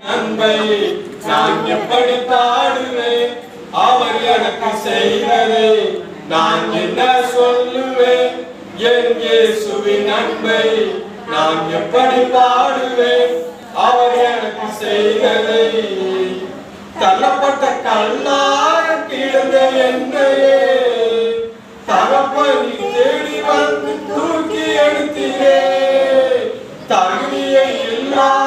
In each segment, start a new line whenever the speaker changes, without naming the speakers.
நண்பை நான் எப்படி பாடுவேன் அவர் எனக்கு செய்ததை நான் என்ன சொல்லுவேன் என் இயேசுவின் அன்பை நான் எப்படி பாடுவேன் அவர் எனக்கு செய்ததை. தள்ளப்பட்ட கல்லாக கிடந்த என்னையே தகப்பனி தேடி வந்து தூக்கி எடுத்தீரே. தகுதியை இல்லாத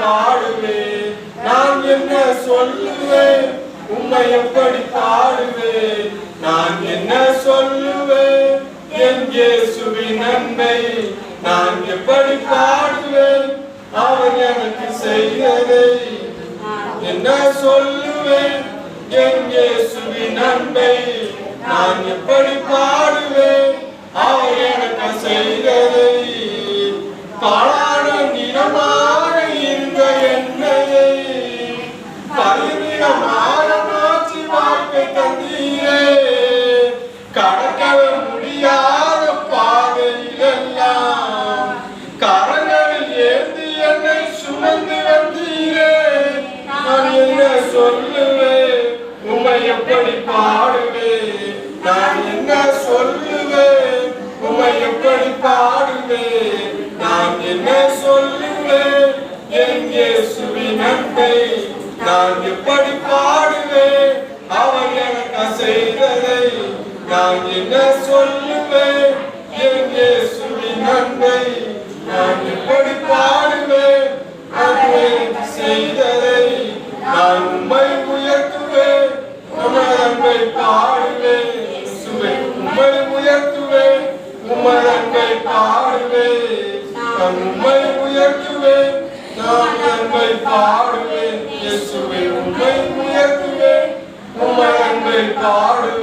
பாடுவேன் நான் என்ன சொல்லுவேன் உம்மை எப்படி பாடுவேன் நான் என்ன சொல்லுவேன் என் இயேசுவின் அன்பை நான் எப்படி பாடுவேன் அவர் எனக்கு செய்ததை என்ன சொல்லுவேன் என் இயேசுவி நன்மை நான் எப்படி பாடுவேன் அவர் எனக்கு செய்ததை சொல்லுவேன் உம்மை எப்படி பாடுவேன் நான் என்ன சொல்லுவேன் உம்மை எப்படி பாடுவேன் நான் என்ன சொல்லுவேன் என் இயேசுவின் அன்பை நான் எப்படி பாடுவேன் அவர் எனக்கு செய்ததை நான் என்ன சொல்லுவேன் நான் உம்மை உயர்த்துவேன் உமது அன்பை பாடுவேன் உம்மை உயர்த்துவேன் உமது அன்பை பாடுவேன் நான் உம்மை உயர்த்துவேன் நான் அன்பை பாடுவேன் இயேசுவே உம்மை உயர்த்துவேன் உமது அன்பை பாடுவேன்